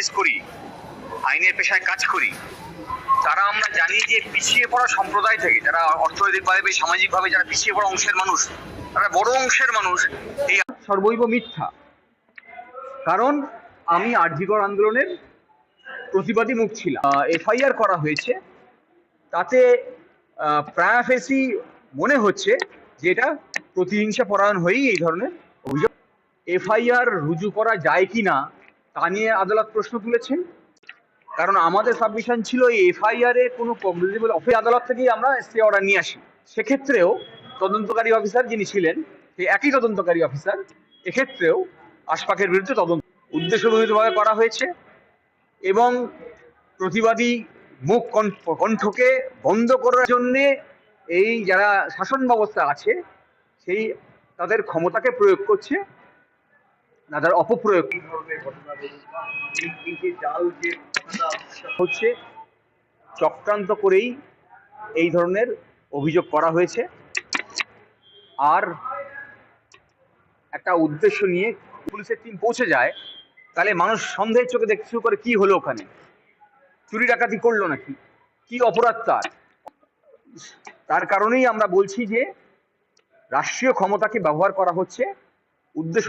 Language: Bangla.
প্র্যাকটিস করি, আইনের পেশায় কাজ করি, তারা আমরা জানি যে পিছিয়ে পড়া সম্প্রদায় থেকে, যারা অর্থনৈতিকভাবে সামাজিকভাবে যারা পিছিয়ে পড়া অংশের মানুষ, তারা বড় অংশের মানুষ, এই সর্বৈব মিথ্যা। কারণ আমি আর্জিকর আন্দোলনের প্রতিবাদী মুখ ছিলাম। এফআইআর করা হয়েছে, তাতে প্রায়াফেসি মনে হচ্ছে যে এটা প্রতিহিংসা পরায়ণ হয়েই এই ধরনের অভিযোগ। এফআইআর রুজু করা যায় কি না তা নিয়ে আদালত প্রশ্ন তুলেছেন। কারণ আমাদের সাবমিশন ছিল এই এফআইআর এ কোনো কম্পিটেবল অফিস আদালত থেকেই আমরা স্টে অর্ডার নিয়ে আসি। সেক্ষেত্রেও তদন্তকারী অফিসার যিনি ছিলেন, সেই একই তদন্তকারী অফিসার এক্ষেত্রেও আশপাকের বিরুদ্ধে তদন্ত উদ্দেশ্যপ্রণীতভাবে করা হয়েছে এবং প্রতিবাদী মুখ কণ্ঠ কণ্ঠকে বন্ধ করার জন্যে এই যারা শাসন ব্যবস্থা আছে, সেই তাদের ক্ষমতাকে প্রয়োগ করছে। তাদের অপপ্রয়োগ। হচ্ছে চক্রান্ত করেই এই ধরনের অভিযোগ করা হয়েছে। আর একটা উদ্দেশ্য নিয়ে পুলিশের টিম পৌঁছে যায়, তাহলে মানুষ সন্দেহের চোখে দেখতে শুরু করে কি হলো ওখানে? চুরি ডাকাতি করল নাকি? কি অপরাধ তার? তার কারণেই আমরা বলছি যে রাষ্ট্রীয় ক্ষমতাকে ব্যবহার করা হচ্ছে। উদ্দেশ্য